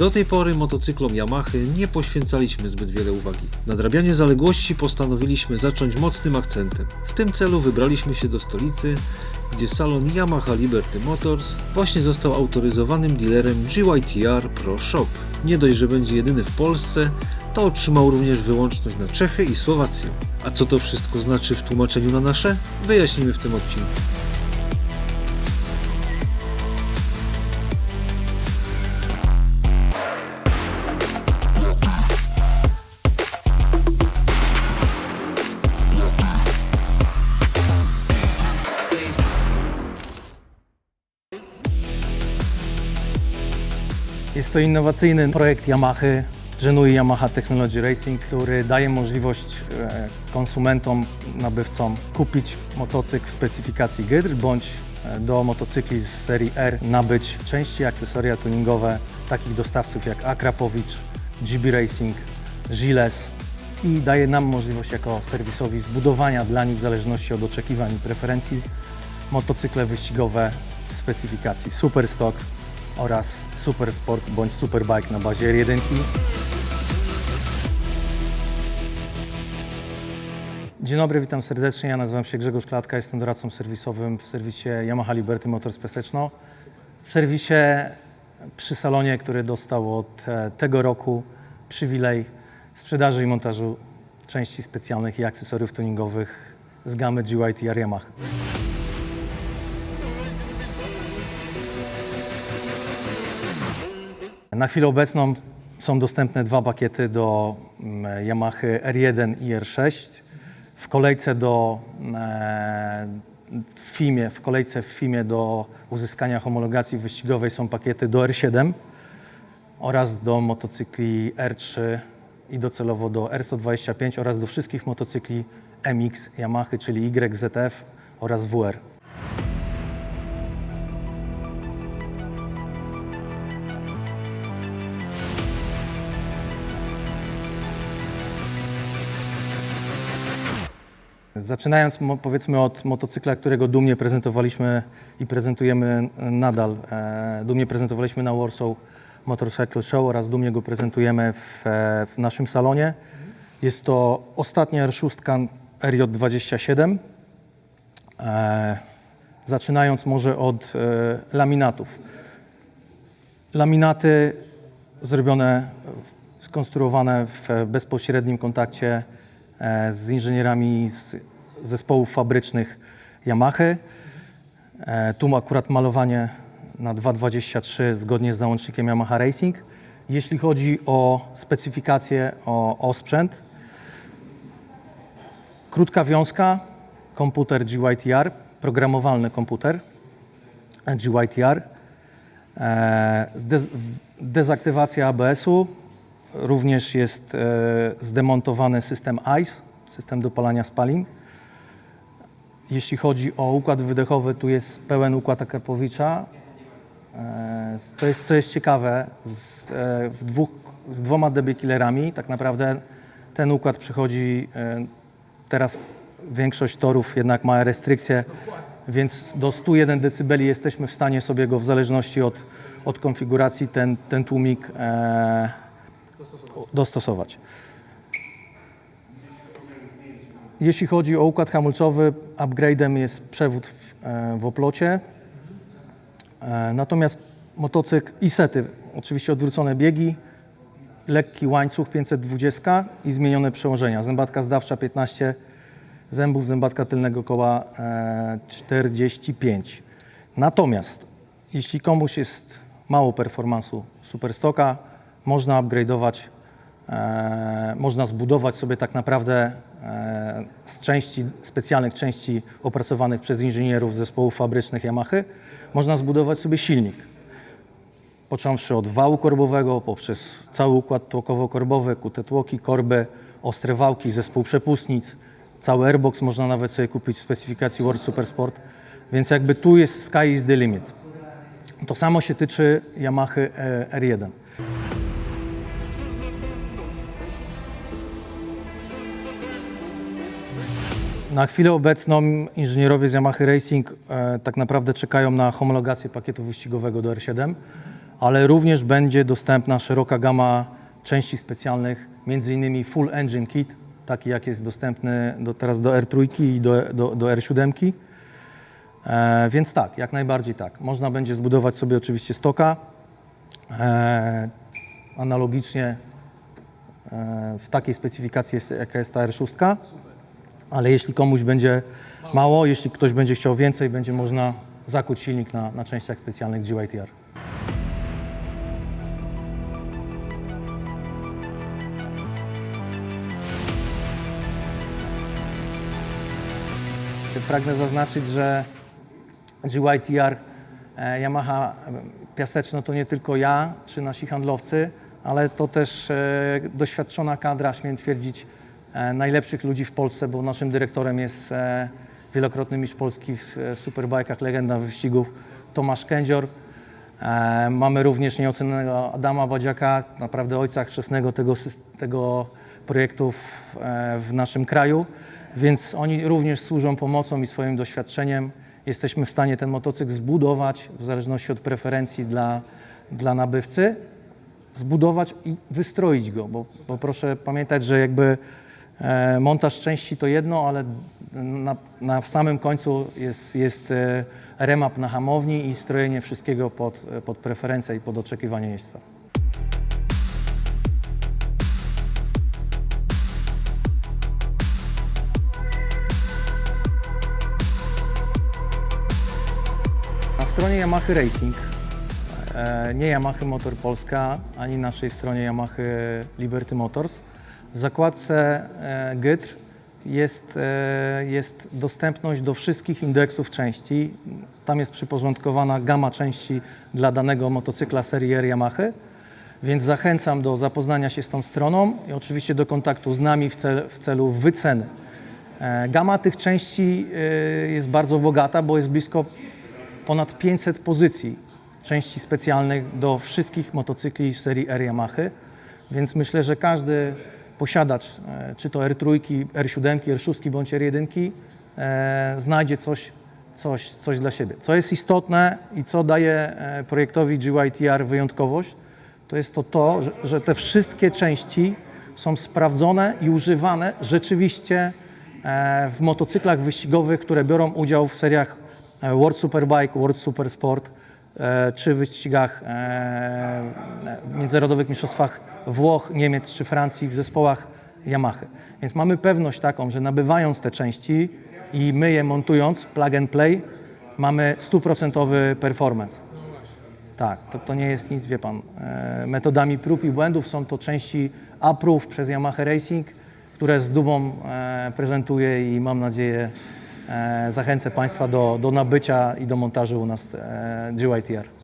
Do tej pory motocyklom Yamaha nie poświęcaliśmy zbyt wiele uwagi. Nadrabianie zaległości postanowiliśmy zacząć mocnym akcentem. W tym celu wybraliśmy się do stolicy, gdzie salon Yamaha Liberty Motors właśnie został autoryzowanym dealerem GYTR Pro Shop. Nie dość, że będzie jedyny w Polsce, to otrzymał również wyłączność na Czechy i Słowację. A co to wszystko znaczy w tłumaczeniu na nasze? Wyjaśnimy w tym odcinku. Jest to innowacyjny projekt Yamaha, Genui Yamaha Technology Racing, który daje możliwość e, konsumentom, nabywcom kupić motocykl w specyfikacji GYR bądź e, do motocykli z serii R nabyć części, akcesoria tuningowe takich dostawców jak Akrapowicz, GB Racing, Gilles i daje nam możliwość jako serwisowi zbudowania dla nich w zależności od oczekiwań i preferencji motocykle wyścigowe w specyfikacji Superstock oraz Supersport bądź Superbike na bazie R1. Dzień dobry, witam serdecznie. Ja nazywam się Grzegorz Klatka, jestem doradcą serwisowym w serwisie Yamaha Liberty Motors Peseczno. W serwisie przy salonie, który dostał od e, tego roku przywilej sprzedaży i montażu części specjalnych i akcesoriów tuningowych z gamy GYTR Yamaha. Na chwilę obecną są dostępne dwa pakiety do mm, Yamaha R1 i R6. W kolejce do e, w FIMie, w kolejce w FIMie do uzyskania homologacji wyścigowej są pakiety do R7 oraz do motocykli R3 i docelowo do R125 oraz do wszystkich motocykli MX Yamaha, czyli YZF oraz WR. Zaczynając powiedzmy od motocykla, którego dumnie prezentowaliśmy i prezentujemy nadal. E, dumnie prezentowaliśmy na Warsaw Motorcycle Show oraz dumnie go prezentujemy w, e, w naszym salonie. Jest to ostatnia R6 RJ27. E, zaczynając może od laminatów. Laminaty zrobione, skonstruowane w bezpośrednim kontakcie z inżynierami z zespołów fabrycznych Yamaha. E, Tu akurat malowanie na 2.23 zgodnie z załącznikiem Yamaha Racing. Jeśli chodzi o specyfikację, o, o sprzęt, krótka wiązka, komputer GYTR, programowalny komputer GYTR, E, Dezaktywacja ABS-u, również jest e, zdemontowany system ICE, system dopalania spalin. Jeśli chodzi o układ wydechowy, tu jest pełen układ Akarpowicza. E, To jest, co jest ciekawe, z, e, w dwóch, z dwoma DB killerami tak naprawdę ten układ przychodzi e, teraz większość torów jednak ma restrykcje, więc do 101 dB jesteśmy w stanie sobie go w zależności od, od konfiguracji ten, ten tłumik e, dostosować. Jeśli chodzi o układ hamulcowy, upgrade'em jest przewód w, e, w oplocie. E, Natomiast motocykl i sety, oczywiście odwrócone biegi, lekki łańcuch 520 i zmienione przełożenia. Zębatka zdawcza 15 zębów, zębatka tylnego koła e, 45. Natomiast jeśli komuś jest mało performansu Superstocka, można upgrade'ować, e, można zbudować sobie tak naprawdę e, z części, specjalnych części opracowanych przez inżynierów zespołów fabrycznych Yamaha, można zbudować sobie silnik począwszy od wału korbowego, poprzez cały układ tłokowo-korbowy, kute tłoki, korby, ostre wałki, zespół przepustnic, cały airbox można nawet sobie kupić w specyfikacji World Supersport, więc jakby tu jest sky is the limit. To samo się tyczy Yamaha e, R1. Na chwilę obecną inżynierowie z Yamaha Racing e, tak naprawdę czekają na homologację pakietu wyścigowego do R7, ale również będzie dostępna szeroka gama części specjalnych, innymi Full Engine Kit, taki jak jest dostępny do, teraz do R3 i do, do, do R7. E, więc tak, jak najbardziej tak. Można będzie zbudować sobie oczywiście stoka, e, analogicznie e, w takiej specyfikacji, jest, jaka jest ta R6, ale jeśli komuś będzie mało, jeśli ktoś będzie chciał więcej, będzie można zakuć silnik na, na częściach specjalnych GYTR. Pragnę zaznaczyć, że GYTR e, Yamaha e, Piaseczno to nie tylko ja czy nasi handlowcy, ale to też e, doświadczona kadra, śmiem twierdzić, najlepszych ludzi w Polsce, bo naszym dyrektorem jest e, wielokrotny mistrz Polski w w superbajkach, legenda wyścigów Tomasz Kędzior. E, Mamy również nieocenionego Adama Badziaka, naprawdę ojca chrzestnego tego, tego projektu w, e, w naszym kraju, więc oni również służą pomocą i swoim doświadczeniem. Jesteśmy w stanie ten motocykl zbudować w zależności od preferencji dla, dla nabywcy, zbudować i wystroić go, bo, bo proszę pamiętać, że jakby e, montaż części to jedno, ale na, na w samym końcu jest, jest e, remap na hamowni i strojenie wszystkiego pod, pod preferencje i pod oczekiwanie jeźdźca. Na stronie Yamaha Racing, e, nie Yamaha Motor Polska, ani naszej stronie Yamaha Liberty Motors, w zakładce e, GYTR jest, e, jest dostępność do wszystkich indeksów części. Tam jest przyporządkowana gama części dla danego motocykla serii R Yamaha, więc zachęcam do zapoznania się z tą stroną i oczywiście do kontaktu z nami w, cel, w celu wyceny. E, Gama tych części jest bardzo bogata, bo jest blisko ponad 500 pozycji części specjalnych do wszystkich motocykli serii R Yamaha, więc myślę, że każdy posiadacz, e, czy to R3, R7, R6 bądź R1, e, znajdzie coś, coś, coś dla siebie. Co jest istotne i co daje e, projektowi GYTR wyjątkowość, to jest to to, że, że te wszystkie części są sprawdzone i używane rzeczywiście w motocyklach wyścigowych, które biorą udział w seriach World Superbike, World Super E, czy wyścigach e, międzynarodowych mistrzostwach Włoch, Niemiec czy Francji w zespołach Yamaha. Więc mamy pewność taką, że nabywając te części i my je montując, plug and play, mamy stuprocentowy performance. Tak, to, to nie jest nic, wie pan. E, metodami prób i błędów są to części approve przez Yamaha Racing, które z dumą e, prezentuję i mam nadzieję zachęcę Państwa do, do nabycia i do montażu u nas e, GYTR.